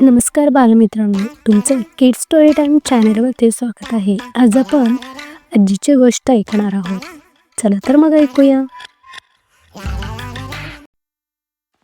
नमस्कार बालमित्रांनो तुमचं किड स्टोरी टाईम चॅनलवरती स्वागत आहे. आज आपण आजीची गोष्ट ऐकणार आहोत. चला तर मग ऐकूया.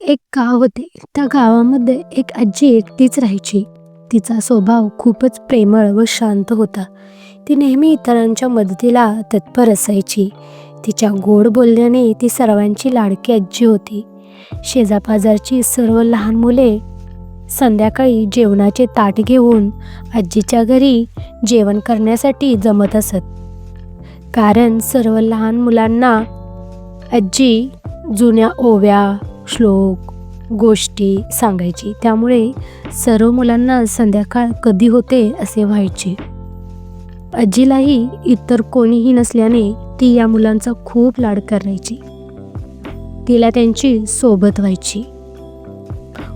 एक गाव होते. त्या गावामध्ये एक आजी एकटीच राहायची. तिचा स्वभाव खूपच प्रेमळ व शांत होता. ती नेहमी इतरांच्या मदतीला तत्पर असायची. तिच्या गोड बोलण्याने ती सर्वांची लाडकी आजी होती. शेजापाजारची सर्व लहान मुले संध्याकाळी जेवणाचे ताट घेऊन आजीच्या घरी जेवण करण्यासाठी जमत असत. कारण सर्व लहान मुलांना आजी जुन्या ओव्या श्लोक गोष्टी सांगायची. त्यामुळे सर्व मुलांना संध्याकाळ कधी होते असे व्हायचे. आजीलाही इतर कोणीही नसल्याने ती या मुलांचा खूप लाड करायची. तिला त्यांची सोबत व्हायची.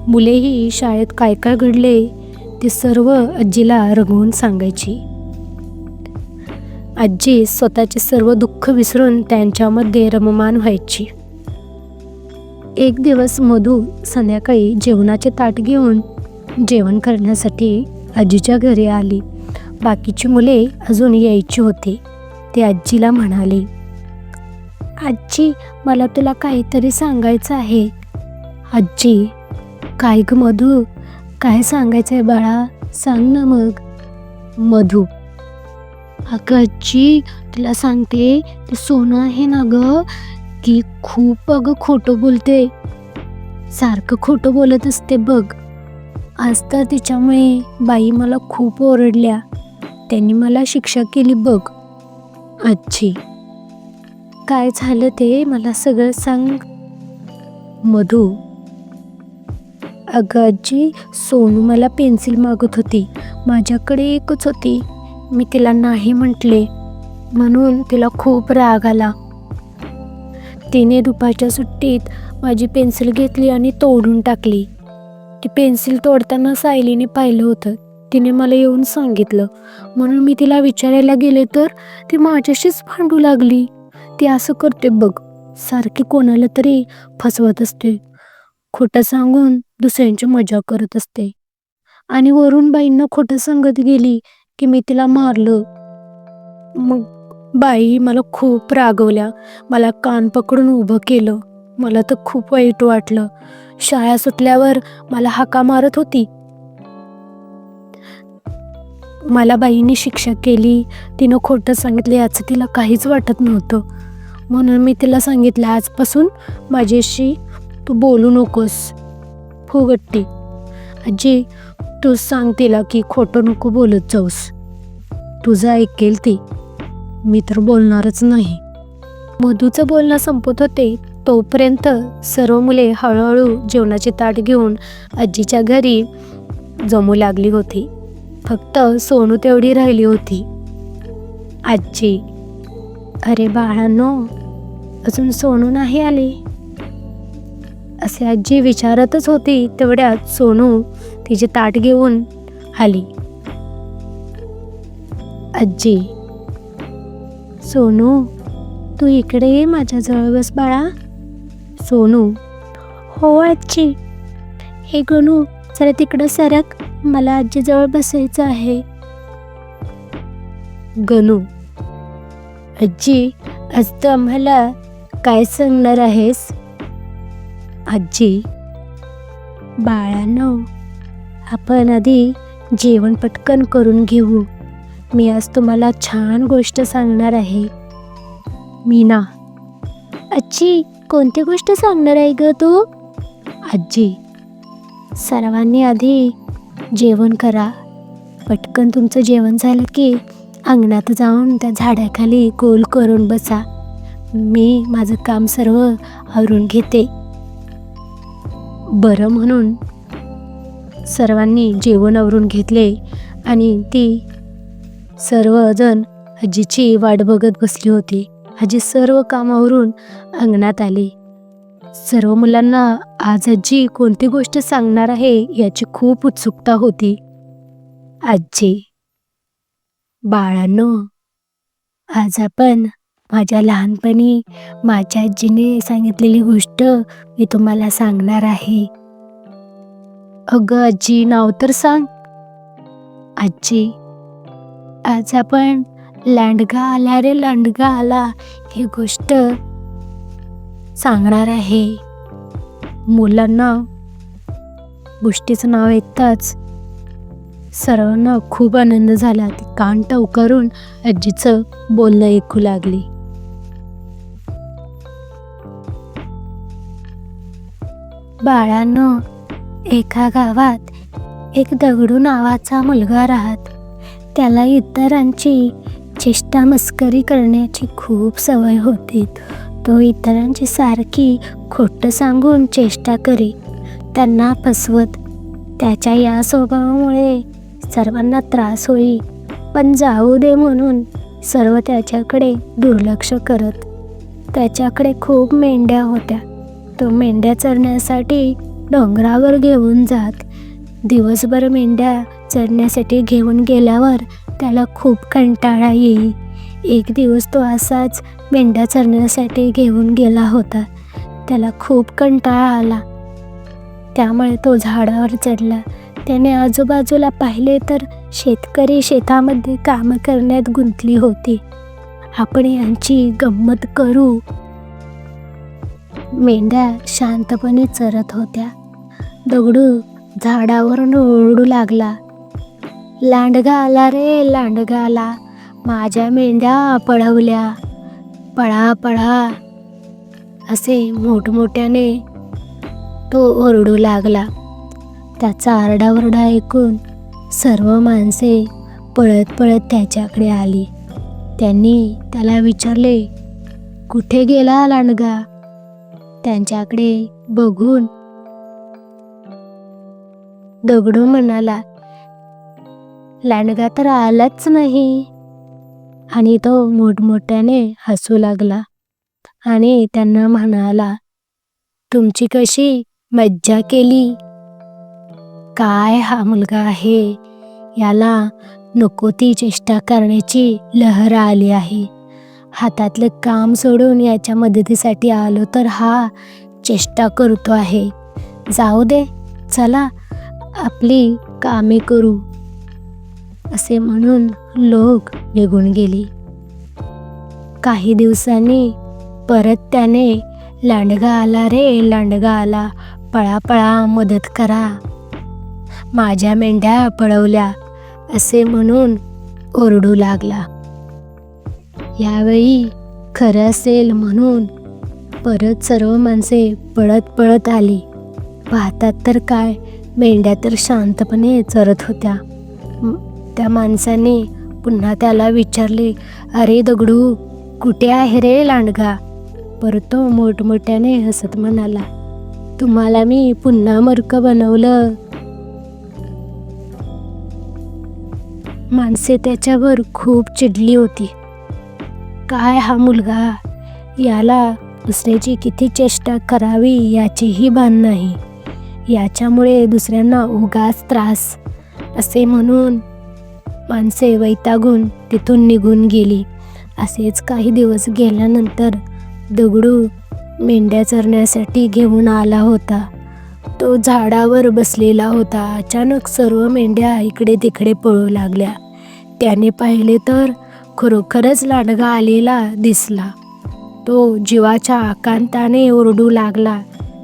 मुलेही शाळेत काय काय घडले ते सर्व आजीला रंगवून सांगायची. आजी स्वतःचे सर्व दुःख विसरून त्यांच्यामध्ये रममान व्हायची. एक दिवस मधू संध्याकाळी जेवणाचे ताट घेऊन जेवण करण्यासाठी आजीच्या घरी आली. बाकीची मुले अजून यायची होती ते आजीला म्हणाले आजी मला तुला काहीतरी सांगायचं आहे. आजी काय ग मधू? काय सांगायचं आहे बाळा? सांग ना मग. मधू. आजी तुला सांगते ते सोनं आहे ना ग? की खूप अगं खोटं बोलते. सारखं खोटं बोलत असते बघ. आज तर तिच्यामुळे बाई मला खूप ओरडल्या. त्यांनी मला शिक्षा केली बघ. आजी काय झालं ते? मला सगळं सांग. मधू. अगं आजी सोनू मला पेन्सिल मागत होती. माझ्याकडे एकच होती. मी तिला नाही म्हटले. म्हणून तिला खूप राग आला. तिने दुपारच्या सुट्टीत माझी पेन्सिल घेतली आणि तोडून टाकली. ती पेन्सिल तोडताना सायलीने पाहिलं होतं. तिने मला येऊन सांगितलं. म्हणून मी तिला विचारायला गेले तर ती माझ्याशीच भांडू लागली. ती असं करते बघ. सारखी कोणाला तरी फसवत असते. खोटं सांगून दुसऱ्यांची मजा करत असते. आणि वरून बाईंना खोटं सांगत गेली की मी तिला मारलं. मग बाई मला खूप रागवल्या. मला कान पकडून उभं केलं. मला तर खूप वाईट वाटलं. शाळा सुटल्यावर मला हाका मारत होती. मला बाईंनी शिक्षा केली. तिनं खोटं सांगितलं याचं तिला काहीच वाटत नव्हतं. म्हणून मी तिला सांगितलं आजपासून माझ्याशी तू बोलू नकोस. हो, फुगट्टी आजी तू सांग तिला की खोटं नको बोलत जाऊस. तुझं ऐकेल ती. मी तर बोलणारच नाही. मधूचं बोलणं संपत होते तोपर्यंत सर्व मुले हळूहळू जेवणाची ताट घेऊन आजीच्या घरी जमू लागली होती. फक्त सोनू तेवढी राहिली होती. आजी अरे बाळांनो अजून सोनू नाही आले? असे आजी विचारतच होती तेवढ्यात सोनू तिचे ताट घेऊन आली. आजी सोनू तू इकडे ये माझ्याजवळ बस बाळा. सोनू हो आजी. हे गणू जरा तिकडं सरक. मला आजीजवळ बसायचं आहे. गणू आजी आज तू आम्हाला काय सांगणार आहेस? आजी बाळांनो आपण आधी जेवण पटकन करून घेऊ. मी आज तुम्हाला छान गोष्ट सांगणार आहे. मीना आजी कोणती गोष्ट सांगणार आहे ग तू? आजी सर्वांनी आधी जेवण करा. पटकन तुमचं जेवण झालं की अंगणात जाऊन त्या झाडाखाली गोल करून बसा. मी माझं काम सर्व आवरून घेते. बरं म्हणून सर्वांनी जेवण आवरून घेतले आणि ती सर्वजण आजीची वाट बघत बसली होती. आजी सर्व कामावरून अंगणात आली. सर्व मुलांना आज आजी कोणती गोष्ट सांगणार आहे याची खूप उत्सुकता होती. आजी बाळांनो आज आपण माझ्या लहानपणी माझ्या आजीने सांगितलेली गोष्ट मी तुम्हाला सांगणार आहे. अगं आजी नाव तर सांग. आजी आज आपण लांडगा आला रे लांडगा आला ही गोष्ट सांगणार आहे. मुलांना गोष्टीचं नाव ऐकताच सर्वांना खूप आनंद झाला. ती कान टवकारून आजीचं बोलणं ऐकू लागली. बाळांनो एका गावात एक दगडू नावाचा मुलगा राहत. त्याला इतरांची चेष्टा मस्करी करण्याची खूप सवय होती. तो इतरांची सारखी खोटं सांगून चेष्टा करी. त्यांना फसवत. त्याच्या या स्वभावामुळे सर्वांना त्रास होई. पण जाऊ दे म्हणून सर्व त्याच्याकडे दुर्लक्ष करत. त्याच्याकडे खूप मेंढ्या होत्या. तो मेंढ्या चरण्यासाठी डोंगरावर घेऊन जात. दिवसभर मेंढ्या चरण्यासाठी घेऊन गेल्यावर त्याला खूप कंटाळा येई. एक दिवस तो असाच मेंढ्या चरण्यासाठी घेऊन गेला होता. त्याला खूप कंटाळा आला. त्यामुळे तो झाडावर चढला. त्याने आजूबाजूला पाहिले तर शेतकरी शेतामध्ये कामं करण्यात गुंतली होती. आपण यांची गंमत करू. मेंढ्या शांतपणे चरत होत्या. दगडू झाडावरून ओरडू लागला. लांडगा आला रे लांडगा आला. माझ्या मेंढ्या पळवल्या. पळा पळा. असे मोठमोठ्याने तो ओरडू लागला. त्याचा आरडाओरडा ऐकून सर्व माणसे पळत पळत त्याच्याकडे आली. त्यांनी त्याला विचारले कुठे गेला लांडगा? त्यांच्याकडे बघून दगडू म्हणाला लांडगा तर आलाच नाही. आणि तो मोठमोठ्याने हसू लागला आणि त्यांना म्हणाला तुमची कशी मज्जा केली? काय हा मुलगा आहे? याला नको ती चेष्टा करण्याची लहर आली आहे. हातातलं काम सोडून याच्या मदतीसाठी आलो तर हा चेष्टा करतो आहे. जाऊ दे चला आपली कामे करू असे म्हणून लोक निघून गेली. काही दिवसांनी परत त्याने लांडगा आला रे लांडगा आला पळा पळा मदत करा. माझ्या मेंढ्या पळवल्या असे म्हणून ओरडू लागला. यावेळी खरं असेल म्हणून परत सर्व माणसे पळत पळत आली. पाहतात तर काय मेंढ्या तर शांतपणे चरत होत्या. त्या माणसाने पुन्हा त्याला विचारले अरे दगडू कुठे आहे रे लांडगा? परत तो मोठमोठ्याने हसत म्हणाला तुम्हाला मी पुन्हा मर्क बनवलं. माणसे त्याच्यावर खूप चिडली होती. काय हा मुलगा? याला दुसऱ्याची किती चेष्टा करावी याचीही भान नाही. याच्यामुळे दुसऱ्यांना उगाच त्रास. असे म्हणून माणसे वैतागून तिथून निघून गेली. असेच काही दिवस गेल्यानंतर दगडू मेंढ्या चरण्यासाठी घेऊन आला होता. तो झाडावर बसलेला होता. अचानक सर्व मेंढ्या इकडे तिकडे पळू लागल्या. त्याने पाहिले तर खरोखरच लांडगा आलेला दिसला. तो जीवाच्या आकांताने ओरडू लागला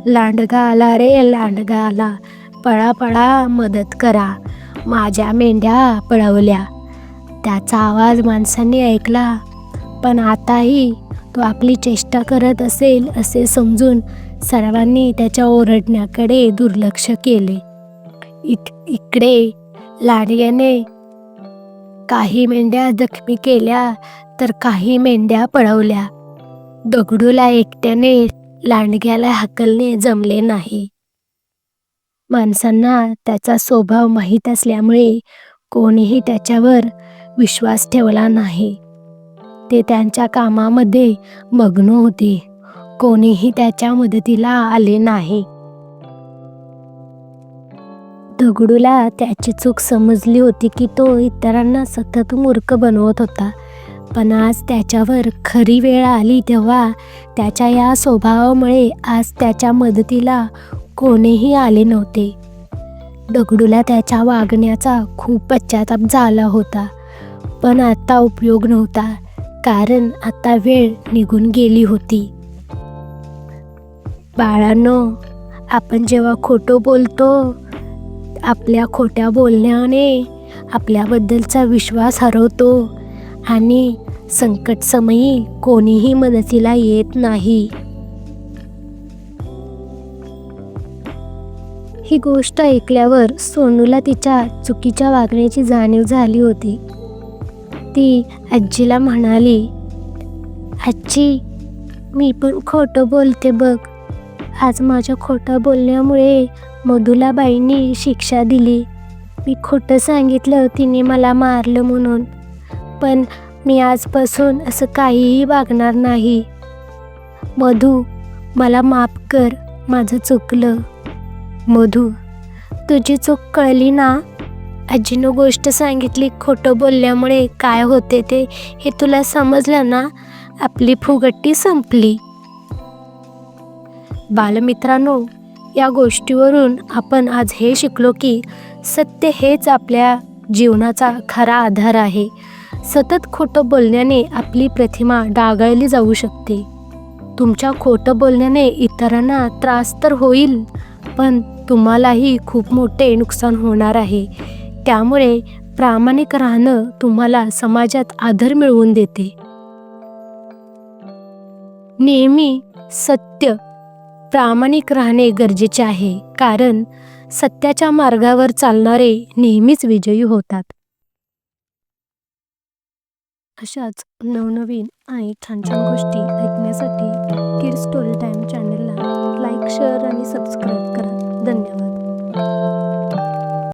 लांडगा आला रे लांडगा आला पळा पळा मदत करा माझ्या मेंढ्या पळवल्या. त्याचा आवाज माणसांनी ऐकला पण आताही तो आपली चेष्टा करत असेल असे समजून सर्वांनी त्याच्या ओरडण्याकडे दुर्लक्ष केले. इक इकडे लाडग्याने काही मेंढ्या जखमी केल्या तर काही मेंढ्या पळवल्या. दगडूला एकट्याने लांडग्याला हाकलणे जमले नाही. माणसांना त्याचा स्वभाव माहीत असल्यामुळे कोणीही त्याच्यावर विश्वास ठेवला नाही. ते त्यांच्या कामामध्ये मग्न होते. कोणीही त्याच्या मदतीला आले नाही. दगडूला त्याची चूक समजली होती की तो इतरांना सतत मूर्ख बनवत होता. पण आज त्याच्यावर खरी वेळ आली तेव्हा त्याच्या या स्वभावामुळे आज त्याच्या मदतीला कोणीही आले नव्हते. दगडूला त्याच्या वागण्याचा खूप पश्चाताप झाला होता पण आता उपयोग नव्हता कारण आता वेळ निघून गेली होती. बाळांनो आपण जेव्हा खोटं बोलतो आपल्या खोट्या बोलण्याने आपल्याबद्दलचा विश्वास हरवतो आणि संकटसमयी कोणीही मदतीला येत नाही. ही गोष्ट ऐकल्यावर सोनूला तिच्या चुकीच्या वागण्याची जाणीव झाली होती. ती आजीला म्हणाली आजी मी पण खोटं बोलते बघ. आज माझ्या खोटं बोलण्यामुळे मधुलाबाईंनी शिक्षा दिली. मी खोटं सांगितलं तिने मला मारलं म्हणून. पण मी आजपासून असं काहीही वागणार नाही. मधू मला माफ कर माझं चुकलं. मधू तुझी चूक कळली ना? आजीनं गोष्ट सांगितली खोटं बोलल्यामुळे काय होते ते हे तुला समजलं ना? आपली फुगट्टी संपली. बालमित्रांनो या गोष्टीवरून आपण आज हे शिकलो की सत्य हेच आपल्या जीवनाचा खरा आधार आहे. सतत खोटं बोलण्याने आपली प्रतिमा डागाळली जाऊ शकते. तुमच्या खोटं बोलण्याने इतरांना त्रास तर होईल पण तुम्हालाही खूप मोठे नुकसान होणार आहे. त्यामुळे प्रामाणिक राहणं तुम्हाला समाजात आदर मिळवून देते. नेहमी सत्य प्रामाणिक राहणे गरजेचे आहे कारण सत्याच्या मार्गावर चालणारे नेहमीच विजयी होतात. अशाच नवनवीन आणि छान छान गोष्टी ऐकण्यासाठी किड स्टोरी टाईम चॅनलला लाईक शेअर आणि सबस्क्राईब करा. धन्यवाद.